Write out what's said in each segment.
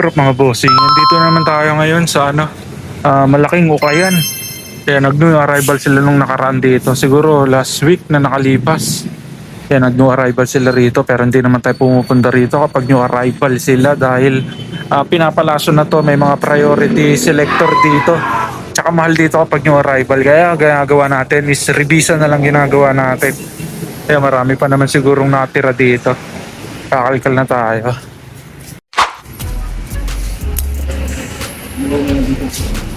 Up mga bossing? Nandito naman tayo ngayon sa ano, ah, malaking ukayan. Kaya nag-new arrival sila nung nakaraan dito. Siguro last week na nakalipas. Kaya nag-new arrival sila rito pero hindi naman tayo pumupunta rito kapag new arrival sila dahil ah, pinapalaso na to. May mga priority selector dito. Tsaka mahal dito kapag new arrival. Kaya ginagawa natin is revisa na lang ginagawa natin. Kaya marami pa naman sigurong natira dito. Kakalkal na tayo. Thank you.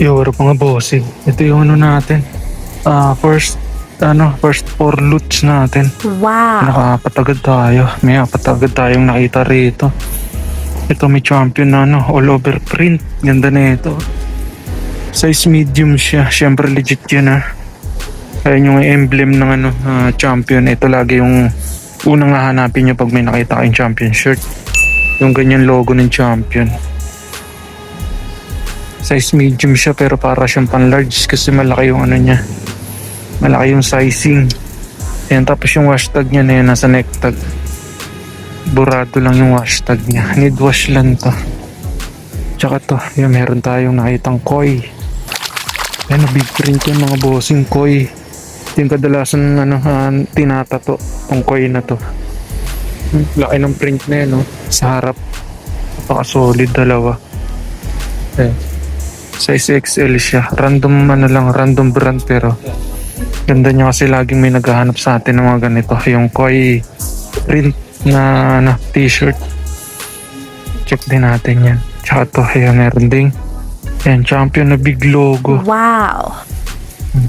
Yo, up, mga bossing? Ito yung ano natin. Ah, first, ano, first four loots natin. Wow. Nakapatagad tayo. May apatagad tayong nakita rito. Ito may champion na ano, all over print. Ganda na ito. Size medium siya. Siyempre legit yun ah. Ayan yung emblem ng ano, ah, champion. Ito lagi yung unang hahanapin nyo pag may nakita kayong champion shirt. Yung ganyan logo ng champion. Size medium siya pero para siyang pan large kasi malaki yung ano niya. Malaki yung sizing. Ayan, tapos yung hashtag niya na yan, nasa neck tag. Burado lang yung hashtag niya. Need wash lang to. Tsaka to, yun, meron tayong nakitang koi. Ayan, big print yung mga bossing koi. Yung kadalasan ano, uh, tinatato tong koi na to. Laki ng print na yan, no? Sa harap. Napaka solid dalawa. Ayan. Size XL siya. Random ano lang, random brand pero ganda niya kasi laging may naghahanap sa atin ng mga ganito. Yung koi print na ano, t-shirt. Check din natin yan. Tsaka to, ayan, meron ding yan, champion na big logo. Wow.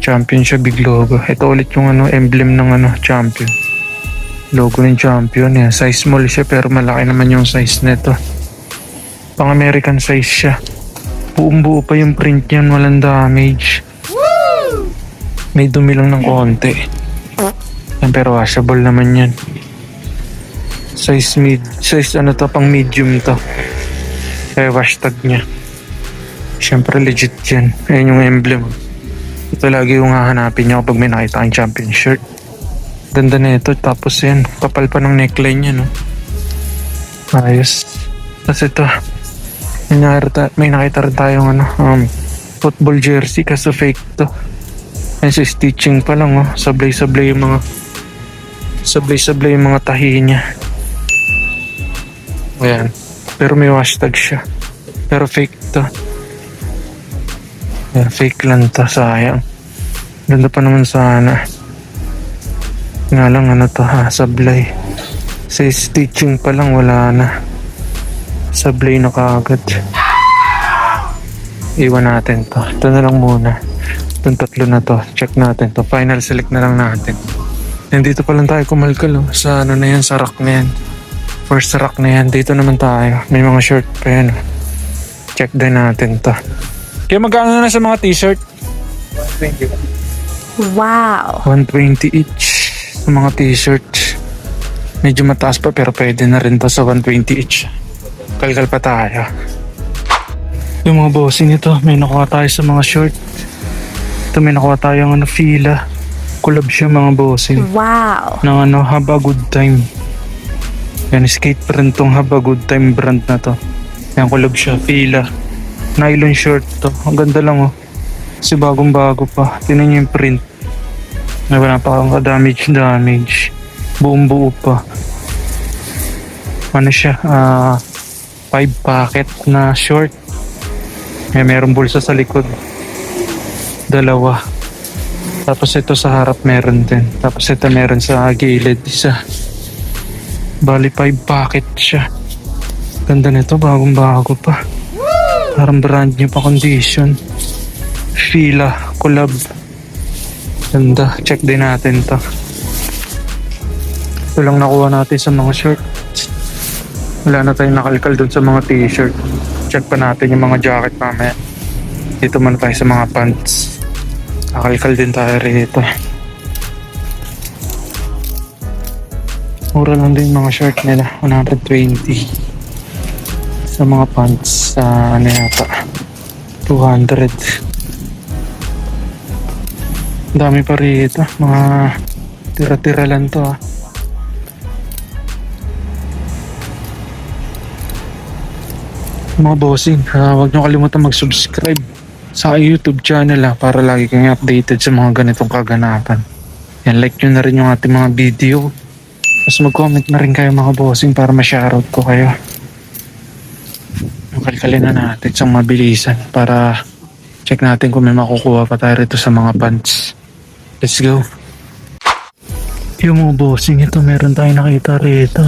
Champion siya, big logo. Ito ulit yung ano, emblem ng ano, champion. Logo ng champion. Yan. Size small siya pero malaki naman yung size nito. Pang American size siya. Buong buo pa yung print niyan, walang damage. May dumi lang ng konti. Pero washable naman yan. Size mid, size ano to, pang medium to. Kaya wash tag niya. Siyempre legit yan. Ayan yung emblem. Ito lagi yung hahanapin niya kapag may nakita kang champion shirt. Ganda na ito. Tapos yan, kapal pa ng neckline niya, no? Ayos. Tapos ito, may nakita, may nakita rin tayong ano, um, football jersey kaso fake to. Ayan sa stitching pa lang, oh. Sablay-sablay yung mga sablay-sablay yung mga tahi niya. Ayan. Pero may hashtag siya. Pero fake to. Ayan, fake lang to. Sayang. Ganda pa naman sana. Nga lang ano to ha, sablay. Sa stitching pa lang wala na. Sablay na kaagad. Iwan natin to. Ito na lang muna. Itong tatlo na to. Check natin to. Final select na lang natin. Nandito pa lang tayo kumalkal oh. Sa ano na yan, sa rack na yan. First rack na yan. Dito naman tayo. May mga shirt pa yan. oh. Check din natin to. Kaya magkano na sa mga t-shirt? Wow. 120 each sa mga t-shirt. Medyo mataas pa pero pwede na rin to sa 120 each. Kalkal pa tayo. Yung mga bossing ito, may nakuha tayo sa mga short. Ito may nakuha tayong ano, fila. Collab siya mga bossing. Wow. ng ano, Have a Good Time. Yan, skate print tong Have a Good Time brand na to. Yan, collab siya, fila. Nylon shirt to. Ang ganda lang oh. Kasi bagong bago pa. Tinan niyo yung print. Pa kang damage damage. Buong buo pa. Ano siya? Ah, five packet na short. May merong bulsa sa likod. Dalawa. Tapos ito sa harap meron din. Tapos ito meron sa gilid isa. Bali 5 packet siya. Ganda nito, bagong bago pa. Parang brand new pa condition. Fila, collab. Ganda, check din natin to. Ito lang nakuha natin sa mga shirt. Wala na tayong nakalkal dun sa mga t-shirt. Check pa natin yung mga jacket mamaya. Dito muna tayo sa mga pants. Kakalkal din tayo rito. Mura lang din mga shirt nila. 120. Sa mga pants, sa ano yata, 200. Ang dami pa rito. Mga tira-tira lang to ah. Mga bossing, ah, huwag nyo kalimutan mag-subscribe sa YouTube channel ah, para lagi kayong updated sa mga ganitong kaganapan. Yan, like nyo na rin yung ating mga video. Tapos mag-comment na rin kayo mga bossing para ma-shoutout ko kayo. Kalkalin na natin sa mabilisan para check natin kung may makukuha pa tayo rito sa mga pants. Let's go. Yung mga bossing ito, meron tayong nakita rito.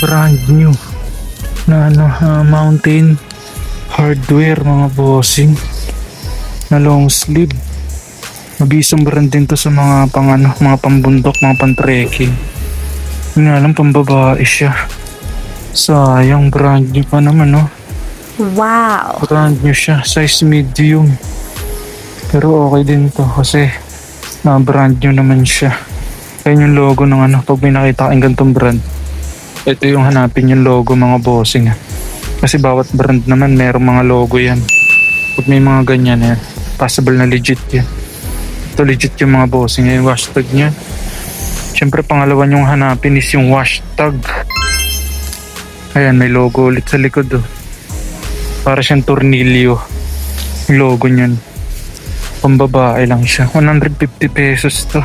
Brand new na ano, ah, mountain hardware mga bossing na long sleeve. Mabisang brand din to sa mga pang ano, mga pambundok, mga pang-trekking. Yun nga lang, pambabae siya. Sayang, brand new pa naman, no? Wow. Brand new siya, size medium. Pero okay din to kasi na brand new naman siya. Ayan yung logo ng ano, pag may nakita kayong gantong brand. Ito yung hanapin yung logo mga bossing. ah. Kasi bawat brand naman merong mga logo yan. Pag may mga ganyan yan, possible na legit yan. Ito legit yung mga bossing, yung hashtag niya. Siyempre pangalawa yung hanapin is yung hashtag. Ayan, may logo ulit sa likod oh. Para siyang tornilyo. Logo niyan. Pambabae lang siya. 150 pesos to.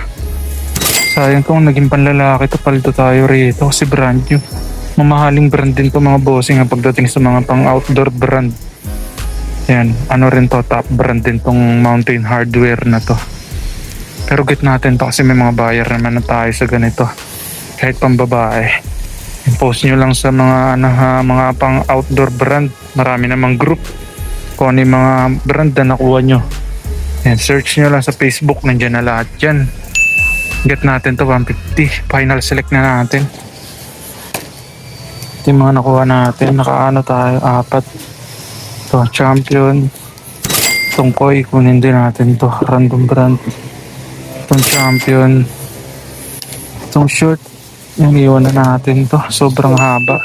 Sayang kung naging panlalaki to, paldo tayo rito kasi brand new. Mamahaling brand din to mga bossing ang pagdating sa mga pang outdoor brand. Yan, ano rin to, top brand din tong mountain hardware na to. Pero get natin to kasi may mga buyer naman na tayo sa ganito. Kahit pang babae. Post nyo lang sa mga ano, ha, mga pang outdoor brand. Marami namang group. Kung ano yung mga brand na nakuha nyo. Yan, search nyo lang sa Facebook. Nandiyan na lahat yan. Get natin to 150. Final select na natin. Ito yung mga nakuha natin. Nakaano tayo. Apat. Ito, champion. Tungkoy. Kunin din natin to. Random brand. Itong champion. Itong short. Yung iwan na natin to. Sobrang haba.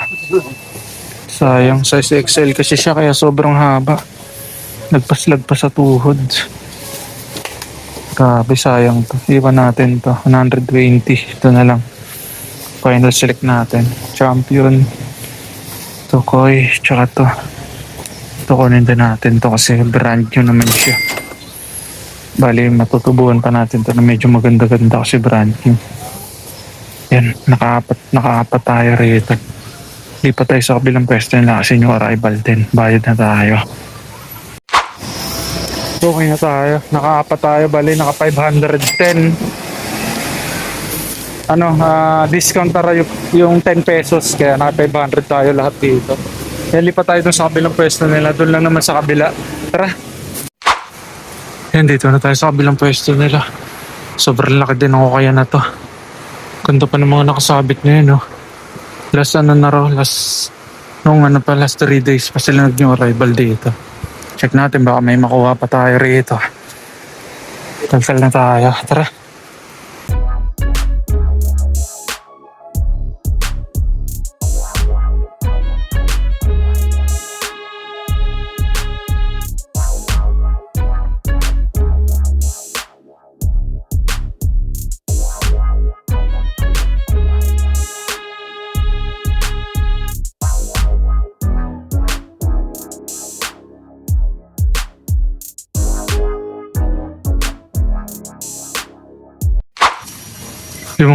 Sayang. Size XL kasi siya kaya sobrang haba. Lagpas-lagpas sa tuhod. Grabe, sayang to. Iwan natin to. 120. Ito na lang. Final select natin. Champion. Tukoy. Tsaka to. Ito din natin to kasi brand new naman siya. Bali, matutubuan pa natin to na medyo maganda-ganda kasi brand new. Yan, nakaapat, nakaapat tayo rito. Lipat tayo sa kabilang pwesto nila kasi yung arrival din. Bayad na tayo. Okay na tayo. Nakaapat tayo. Bali, naka 510. Ano, ah, discount tara yung, yung 10 pesos. Kaya naka 500 tayo lahat dito. Kaya lipat tayo dun sa kabilang pwesto nila. Doon lang naman sa kabila. Tara. Yan, dito na tayo sa kabilang pwesto nila. Sobrang laki din ako kaya na to. Ganda pa ng mga nakasabit na yun, no? Last ano na raw, last... Nung ano pa, last 3 days pa sila nag-new arrival dito. Check natin, baka may makuha pa tayo rito. Talsal na tayo. Tara.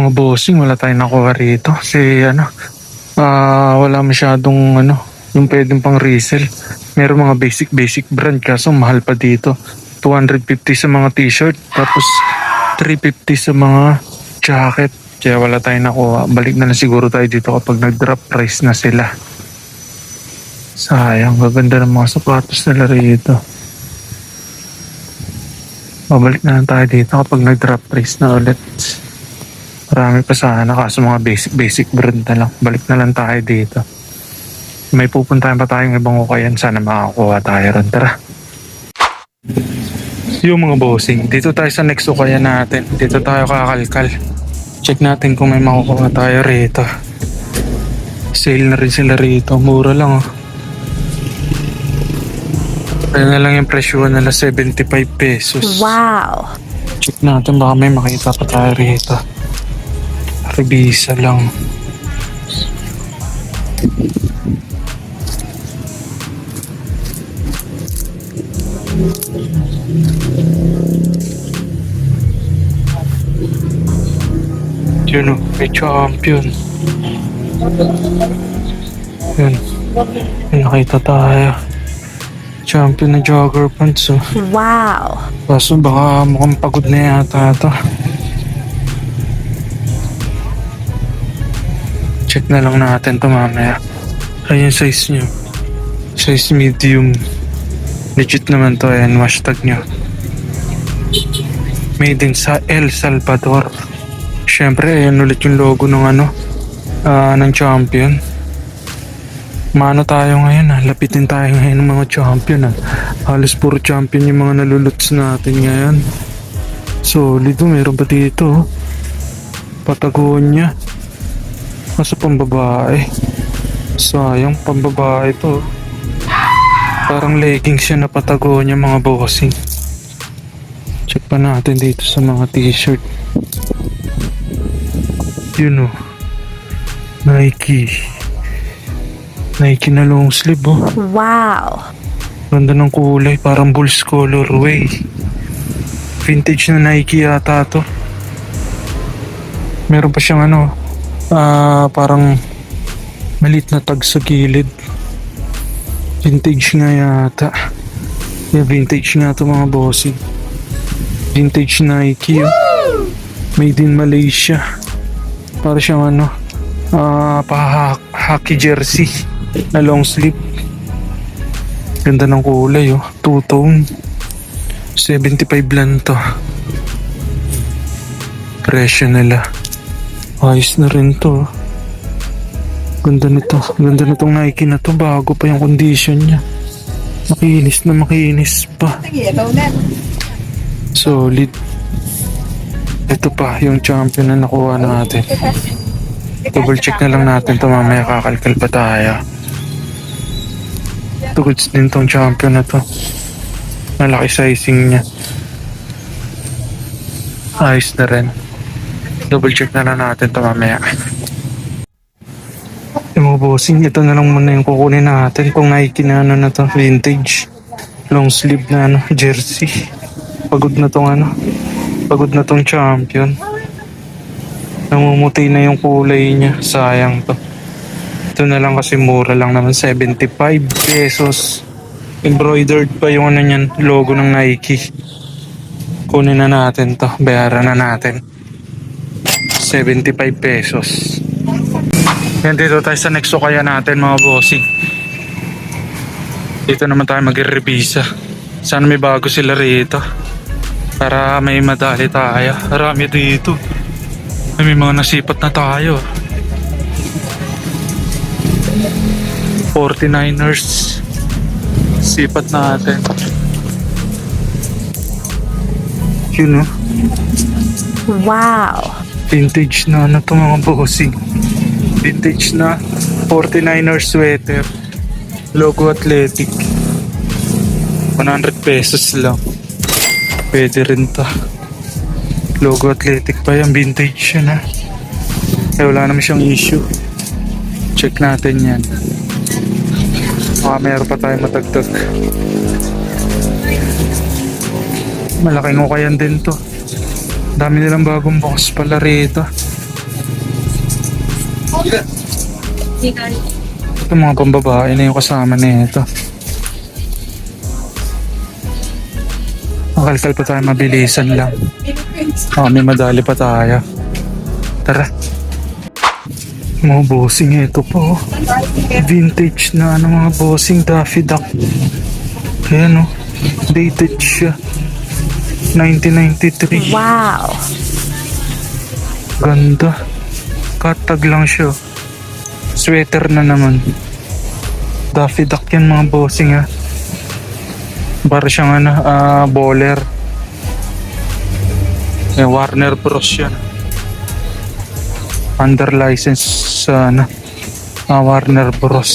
Mga bossing, wala tayong nakuha rito. Kasi ano, ah wala masyadong ano, yung pwedeng pang resell. Meron mga basic basic brand kaso mahal pa dito. 250 sa mga t-shirt. Tapos 350 sa mga jacket. Kaya wala tayong nakuha. Balik na lang siguro tayo dito kapag nag-drop price na sila. Sayang, gaganda ng mga sapatos nila rito. Babalik na lang tayo dito kapag nag-drop price na ulit. Marami pa sana kaso mga basic basic brand na lang. Balik na lang tayo dito. May pupuntahan pa tayong ibang ukayan. Sana makakuha tayo ron. Tara. Yung mga bossing, dito tayo sa next ukayan natin. Dito tayo kakalkal. Check natin kung may makukuha tayo rito. Sale na rin sila rito. Mura lang oh. Kaya na lang yung presyo nila 75 pesos. Wow. Check natin baka may makita pa tayo rito. Revisa lang. Yun o, may champion. Yun. May nakita tayo. Champion na jogger pants oh. Wow. Kaso baka mukhang pagod na yata ito. Check na lang natin to mamaya. Yung size nyo. Size medium. Legit naman to. Ayan, hashtag nyo. Made in sa El Salvador. Siyempre, ayan ulit yung logo ng ano, ah, ng champion. Mano tayo ngayon ah. Lapitin tayo ngayon ng mga champion ah. Halos puro champion yung mga naluluts natin ngayon. Solid oh. Meron pa dito oh. Patagonia. Kaso pambabae. Sayang pambabae to. Parang leggings siya na Patagonia mga bossing. Check pa natin dito sa mga t-shirt. Yun oh. Nike. Nike na long sleeve oh. Wow. Ganda ng kulay, parang Bulls colorway. Vintage na Nike yata to. Meron pa siyang ano, ah parang malit na tag sa gilid. Vintage nga yata. Yeah, vintage nga to mga bossing. Vintage Nike. Oh. Made in Malaysia. Para siyang ano, ah pa-hockey jersey na long sleeve. Ganda ng kulay oh. Two-tone. 75 lang to. Presyo nila. Ayos na rin to. Ganda nito. Ganda nitong Nike na to. Bago pa yung condition niya. Makinis na makinis pa. Solid. Ito pa yung champion na nakuha natin. Double check na lang natin to mamaya kakalkal pa tayo. Tugods din tong champion na to. Malaki sizing niya. Ayos na rin. Double check na lang natin to mamaya. Yung mga bossing, ito na lang muna yung kukunin natin kung Nike na ano na to, vintage. Long sleeve na ano, jersey. Pagod na tong ano, pagod na tong champion. Namumuti na yung kulay niya, sayang to. Ito na lang kasi mura lang naman 75 pesos. Embroidered pa yung ano niyan, logo ng Nike. Kunin na natin to, bayaran na natin. 75 pesos. Yan dito tayo sa next kaya natin mga bossing. Dito naman tayo mag-revisa. Sana may bago sila rito. Para may madali tayo. Marami dito. Ay, may mga nasipat na tayo. 49ers. Sipat natin. Yun oh. Wow. Vintage na ano to mga bossing. Vintage na 49er sweater. Logo athletic. 100 pesos lang. Pwede rin to. Logo athletic pa yan. Vintage yun ha. Eh wala naman siyang issue. Check natin yan. Baka meron pa tayo matagtag. Malaking ukayan din to. Dami nilang bagong box pala rito. Ito mga pambabae na yung kasama nito. Kalkal pa tayo mabilisan lang. Ah, may madali pa tayo. Tara. Mga bossing ito po. Vintage na ano mga bossing Daffy Duck. Ayan oh. Dated siya. 1993. Wow. Ganda. Katag lang siya. Sweater na naman. Daffy Duck yan mga bossing ha. Para siyang ano, ah, bowler. Eh, Warner Bros yan. Under license sa ano, ah, Warner Bros.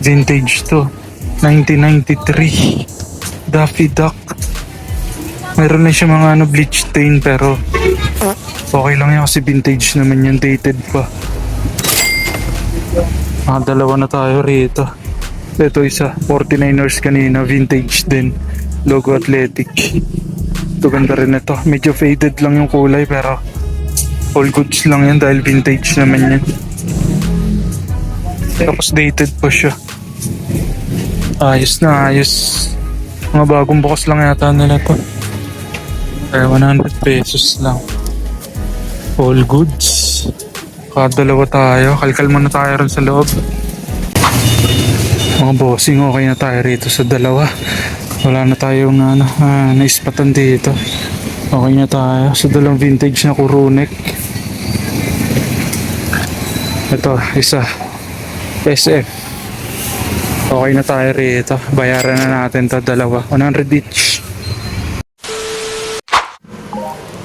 Vintage to. 1993. Daffy Duck. Meron na siya mga ano, bleach stain pero Okay lang yan kasi vintage naman yan, dated pa. Ah, dalawa na tayo rito. Ito isa, 49ers kanina, vintage din. Logo athletic. Ito ganda rin ito. Medyo faded lang yung kulay pero all goods lang yan dahil vintage naman yan. Tapos dated pa siya. Ayos na ayos. Mga bagong bukas lang yata nila to. Kaya 100 pesos lang. All goods. Kadalawa tayo. Kalkal muna tayo rin sa loob. Mga bossing, okay na tayo rito sa dalawa. Wala na tayong ano, ah, naispatan dito. Okay na tayo sa dalawang vintage na kurunek. Ito, isa. SF. Okay na tayo rito. Bayaran na natin to dalawa. 100 each.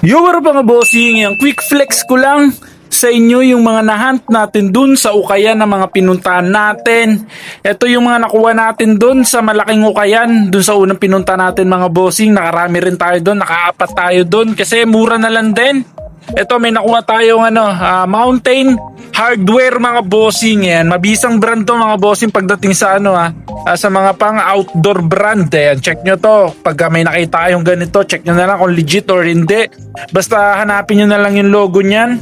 Yo, what up mga bossing? Yung quick flex ko lang sa inyo yung mga nahunt natin dun sa ukayan ng mga pinuntahan natin. Ito yung mga nakuha natin dun sa malaking ukayan. Dun sa unang pinunta natin mga bossing. Nakarami rin tayo dun. Nakaapat tayo dun. Kasi mura na lang din. Ito may nakuha tayong ano, ah, mountain hardware mga bossing yan. Mabisang brand to mga bossing pagdating sa ano ah, ah, sa mga pang outdoor brand. Ayan, check nyo to. Pag may nakita kayong ganito, check nyo na lang kung legit or hindi. Basta hanapin nyo na lang yung logo niyan.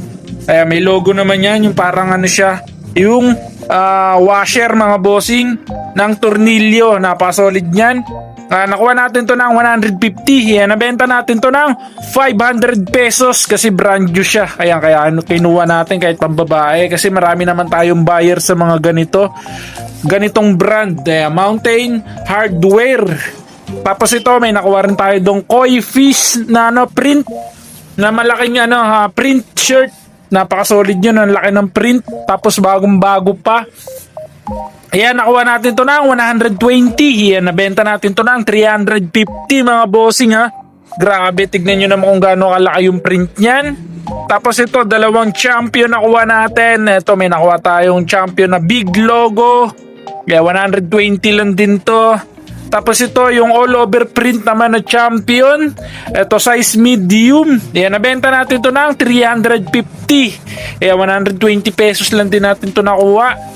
Ayan, may logo naman yan. Yung parang ano siya, yung ah, washer mga bossing ng tornilyo. Napasolid niyan. Ah, nakuha natin to ng 150. Yan, nabenta natin to ng 500 pesos kasi brand new siya. Kaya kaya ano kinuha natin kahit pambabae kasi marami naman tayong buyer sa mga ganito. Ganitong brand, eh, Mountain Hardware. Tapos ito may nakuha rin tayo dong koi fish na ano print na malaking ano ha, print shirt. Napaka-solid yun, ang laki ng print. Tapos bagong-bago pa. Ayan, nakuha natin to ng 120. Ayan, nabenta natin to ng 350 mga bossing ha. Grabe, tignan nyo naman kung gaano kalaki yung print niyan. Tapos ito, dalawang champion nakuha natin. Ito, may nakuha tayong champion na big logo. Kaya 120 lang din to. Tapos ito, yung all over print naman na champion. Ito, size medium. Ayan, nabenta natin to ng 350. Kaya 120 pesos lang din natin to nakuha.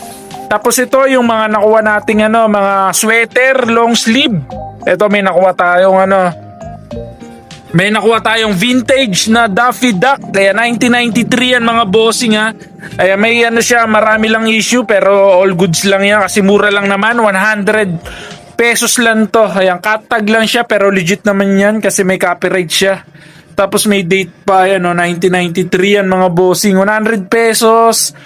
Tapos ito yung mga nakuha nating ano, mga sweater, long sleeve. Ito may nakuha tayong ano, may nakuha tayong vintage na Daffy Duck. Kaya 1993 yan mga bossing ha. Kaya may ano siya, marami lang issue pero all goods lang yan kasi mura lang naman, 100 pesos lang to. Ayan, katag lang siya pero legit naman yan kasi may copyright siya. Tapos may date pa yan, no, 1993 yan mga bossing, 100 pesos.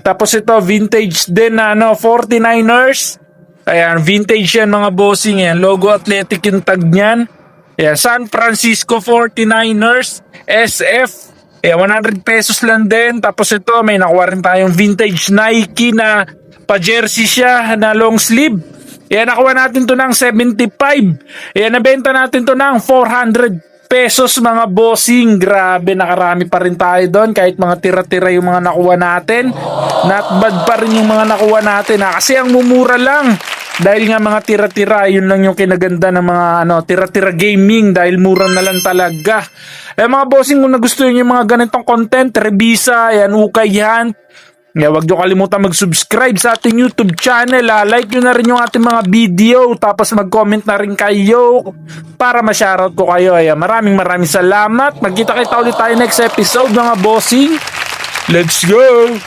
Tapos ito, vintage din na ano, 49ers. Ayan, vintage yan mga bossing yan. Logo athletic yung tag niyan. Ayan, San Francisco 49ers SF. Ayan, 100 pesos lang din. Tapos ito, may nakuha rin tayong vintage Nike na pa-jersey siya na long sleeve. Ayan, nakuha natin to ng 75. Ayan, nabenta natin to ng 400 pesos mga bossing. Grabe, nakarami pa rin tayo doon. Kahit mga tira-tira yung mga nakuha natin. Not bad pa rin yung mga nakuha natin. Ha? Kasi ang mumura lang. Dahil nga mga tira-tira, yun lang yung kinaganda ng mga ano, tira-tira gaming dahil mura na lang talaga. Eh mga bossing, kung nagustuhan yung mga ganitong content, revisa, yan, ukay yan. Yeah, wag nyo kalimutan mag-subscribe sa ating YouTube channel. Ah. Like nyo na rin yung ating mga video. Tapos mag-comment na rin kayo para ma-shoutout ko kayo. Ayan, maraming maraming salamat. Magkita-kita ulit tayo next episode mga bossing. Let's go!